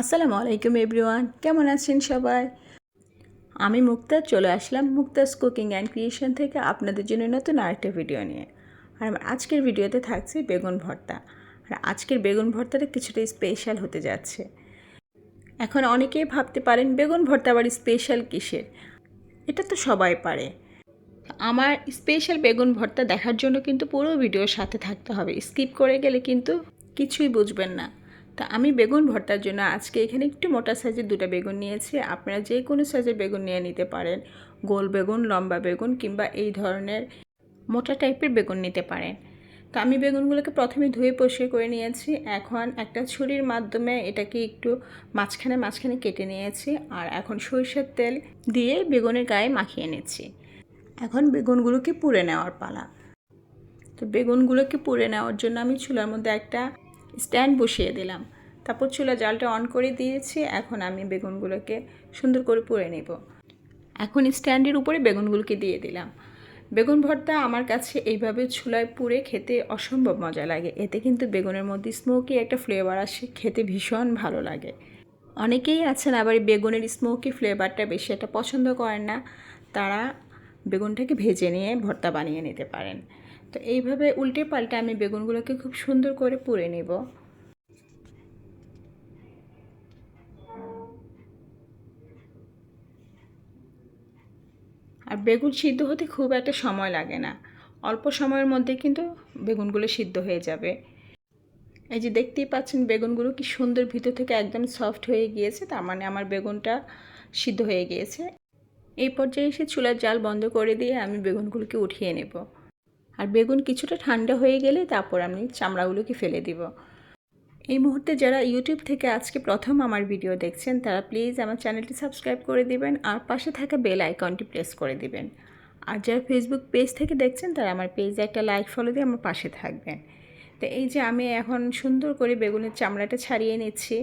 আসসালামু আলাইকুম এভরিওয়ান কেমন আছেন সবাই? আমি মুক্তার চলে আসলাম মুক্তাস কুকিং অ্যান্ড ক্রিয়েশন থেকে আপনাদের জন্য নতুন আরেকটা ভিডিও নিয়ে। আর আমার আজকের ভিডিওতে থাকছে বেগুন ভর্তা। আর আজকের বেগুন ভর্তাটা কিছুটা স্পেশাল হতে যাচ্ছে। এখন অনেকেই ভাবতে পারেন, বেগুন ভর্তা আবার স্পেশাল কিসের? এটা তো সবাই পারে। আমার স্পেশাল বেগুন ভর্তা দেখার জন্য কিন্তু পুরো ভিডিওর সাথে থাকতে হবে। স্কিপ করে গেলে কিন্তু কিছুই বুঝবেন না। তা আমি বেগুন ভর্তার জন্য আজকে এখানে একটু মোটা সাইজের দুটো বেগুন নিয়েছি। আপনারা যে কোনো সাইজের বেগুন নিয়ে নিতে পারেন। গোল বেগুন, লম্বা বেগুন কিংবা এই ধরনের মোটা টাইপের বেগুন নিতে পারেন। তো আমি বেগুনগুলোকে প্রথমে ধুয়ে পরিষ্কার করে নিয়েছি। এখন একটা ছুরির মাধ্যমে এটাকে একটু মাঝখানে মাঝখানে কেটে নিয়েছি আর এখন সরিষার তেল দিয়ে বেগুনের গায়ে মাখিয়ে নিচ্ছি। এখন বেগুনগুলোকে পুড়ে নেওয়ার পালা। তো বেগুনগুলোকে পুড়ে নেওয়ার জন্য আমি চুলার মধ্যে একটা স্ট্যান্ড বসিয়ে দিলাম। তারপর চুলা জালটা অন করে দিয়েছি। এখন আমি বেগুনগুলোকে সুন্দর করে পুড়ে নেব। এখন স্ট্যান্ডের উপরে বেগুনগুলোকে দিয়ে দিলাম। বেগুন ভর্তা আমার কাছে এইভাবে চুলায় পুড়ে খেতে অসম্ভব মজা লাগে। এতে কিন্তু বেগুনের মধ্যে স্মোকি একটা ফ্লেভার আসে, খেতে ভীষণ ভালো লাগে। অনেকেই আছেন আবার বেগুনের স্মোকি ফ্লেভারটা বেশি একটা পছন্দ করেন না। তারা বেগুনটাকে ভেজে নিয়ে ভর্তা বানিয়ে নিতে পারেন। তো এইভাবে উল্টে পাল্টে আমি বেগুনগুলোকে খুব সুন্দর করে পুড়ে নেব। আর বেগুন সিদ্ধ হতে খুব একটা সময় লাগে না। অল্প সময়ের মধ্যে কিন্তু বেগুনগুলো সিদ্ধ হয়ে যাবে। এই যে দেখতেই পাচ্ছেন বেগুনগুলো কি সুন্দর ভিতর থেকে একদম সফট হয়ে গিয়েছে, তার মানে আমার বেগুনটা সিদ্ধ হয়ে গিয়েছে। এই পর্যায়ে এসে চুলার জাল বন্ধ করে দিয়ে আমি বেগুনগুলোকে উঠিয়ে নেব। আর বেগুন কিছুটা ঠান্ডা হয়ে গেলে তারপর আমি চামড়াগুলোকে ফেলে দিব। এই মুহূর্তে যারা ইউটিউব থেকে আজকে প্রথম আমার ভিডিও দেখছেন, তারা প্লিজ আমার চ্যানেলটি সাবস্ক্রাইব করে দিবেন আর পাশে থাকা বেল আইকনটি প্রেস করে দিবেন। আর যারা ফেসবুক পেজ থেকে দেখছেন, তারা আমার পেজে একটা লাইক ফলো দিয়ে আমার পাশে থাকবেন। তো এই যে আমি এখন সুন্দর করে বেগুনের চামড়াটা ছাড়িয়ে নিচ্ছি।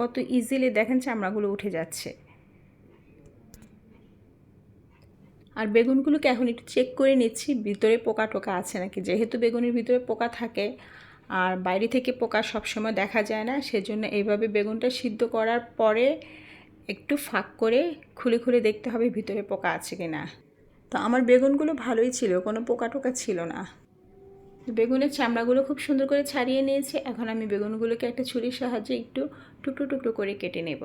কত ইজিলি দেখেন চামড়াগুলো উঠে যাচ্ছে। আর বেগুনগুলোকে এখন একটু চেক করে নিচ্ছি, ভিতরে পোকা টোকা আছে নাকি? যেহেতু বেগুনের ভিতরে পোকা থাকে আর বাইরে থেকে পোকা সবসময় দেখা যায় না, সেজন্য এইভাবে বেগুনটা সিদ্ধ করার পরে একটু ফাঁক করে খুলে খুলে দেখতে হবে ভিতরে পোকা আছে কি না তো আমার বেগুনগুলো ভালোই ছিল, কোনো পোকা টোকা ছিল না। বেগুনের চামড়াগুলো খুব সুন্দর করে ছাড়িয়ে নিয়েছি, এখন আমি বেগুনগুলোকে একটা ছুরির সাহায্যে একটু টুকরো টুকরো করে কেটে নেব।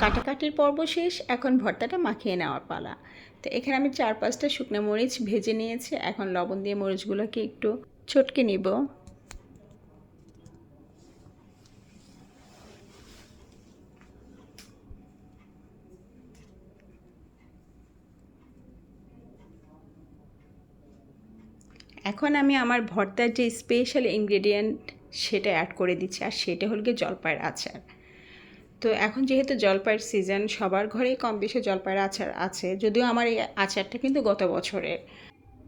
কাটাকাটির পর্ব শেষ, এখন ভর্তাটা মাখিয়ে নেওয়ার পালা। তো এখানে আমি চার পাঁচটা শুকনো মরিচ ভেজে নিয়েছি, এখন লবণ দিয়ে মরিচগুলোকে একটু চটকে নিব। এখন আমি আমার ভর্তার যে স্পেশাল ইনগ্রেডিয়েন্ট সেটা অ্যাড করে দিচ্ছি, আর সেটা হল গিয়ে জলপাইয়ের আচার। তো এখন যেহেতু জলপাইয়ের সিজন সবার ঘরেই কম বেশি জলপাইয়ের আচার আছে। যদিও আমার এই আচারটা কিন্তু গত বছরের।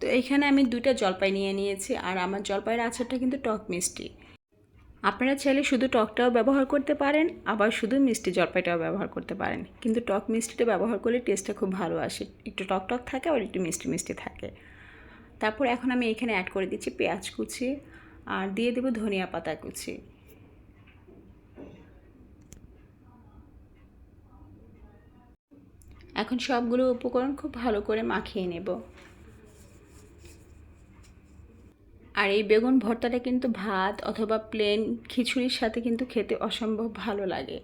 তো এখানে আমি দুইটা জলপাই নিয়ে নিয়েছি আর আমার জলপাইয়ের আচারটা কিন্তু টক মিষ্টি। আপনারা চাইলে শুধু টকটাও ব্যবহার করতে পারেন, আবার শুধু মিষ্টি জলপাইটাও ব্যবহার করতে পারেন। কিন্তু টক মিষ্টিটা ব্যবহার করলে টেস্টটা খুব ভালো আসে। একটু টক টক থাকে আর একটু মিষ্টি মিষ্টি থাকে। তারপর এখন আমি এখানে অ্যাড করে দিচ্ছি পেঁয়াজ কুচি আর দিয়ে দেবো ধনিয়া পাতা কুচি। এখন সবগুলো উপকরণ খুব ভালো করে মাখিয়ে নেব। আর এই বেগুন ভর্তাটা কিন্তু ভাত অথবা প্লেন খিচুড়ির সাথে কিন্তু খেতে অসম্ভব ভালো লাগে।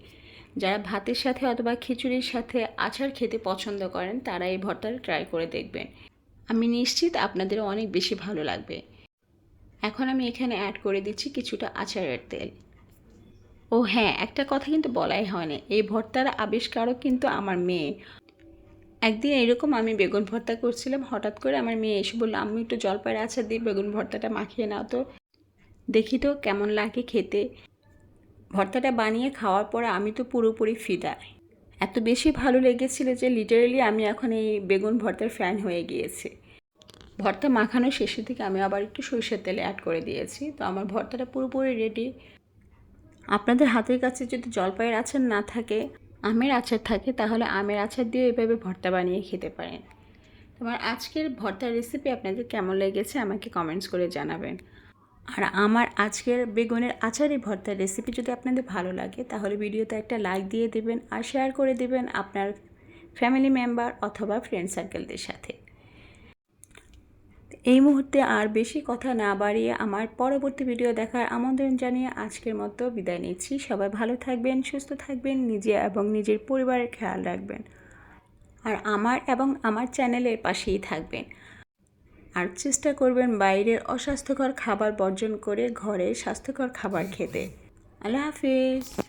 যারা ভাতের সাথে অথবা খিচুড়ির সাথে আচার খেতে পছন্দ করেন, তারা এই ভর্তাটা ট্রাই করে দেখবেন। আমি নিশ্চিত আপনাদের অনেক বেশি ভালো লাগবে। এখন আমি এখানে অ্যাড করে দিচ্ছি কিছুটা আচারের তেল। ও হ্যাঁ একটা কথা কিন্তু বলাই হয় না এই ভর্তার আবিষ্কারক কিন্তু আমার মেয়ে। একদিন এরকম আমি বেগুন ভর্তা করছিলাম, হঠাৎ করে আমার মেয়ে এসে বলল আমি একটু জলপাইয়ের আচার দিয়ে বেগুন ভর্তাটা মাখিয়ে নাও তো। দেখি তো কেমন লাগে খেতে। ভর্তাটা বানিয়ে খাওয়ার পর আমি তো পুরোপুরি ফিদা এত বেশি ভালো লেগেছিল যে লিটারেলি আমি এখন এই বেগুন ভর্তার ফ্যান হয়ে গিয়েছি। ভর্তা মাখানোর শেষের দিকে আমি আবার একটু সরিষার তেলে অ্যাড করে দিয়েছি। তো আমার ভর্তাটা পুরোপুরি রেডি আপনাদের হাতের কাছে যদি জলপাইয়ের আচার না থাকে আমের আচার থাকে, তাহলে আমের আচার দিয়ে এভাবে ভর্তা বানিয়ে খেতে পারেন। তোমার আজকের ভর্তার রেসিপি আপনাদের কেমন লেগেছে আমাকে কমেন্টস করে জানাবেন। আর আমার আজকের বেগুনের আচারি ভর্তার রেসিপি যদি আপনাদের ভালো লাগে, তাহলে ভিডিওতে একটা লাইক দিয়ে দেবেন আর শেয়ার করে দেবেন আপনার ফ্যামিলি মেম্বার অথবা ফ্রেন্ড সার্কেলদের সাথে। এই মুহূর্তে আর বেশি কথা না বাড়িয়ে আমার পরবর্তী ভিডিও দেখার আমন্ত্রণ জানিয়ে আজকের মতো বিদায় নিচ্ছি। সবাই ভালো থাকবেন, সুস্থ থাকবেন, নিজে এবং নিজের পরিবারের খেয়াল রাখবেন। আর আমার এবং আমার চ্যানেলের পাশেই থাকবেন। আর চেষ্টা করবেন বাইরের অস্বাস্থ্যকর খাবার বর্জন করে ঘরে স্বাস্থ্যকর খাবার খেতে। আল্লাহ হাফিজ।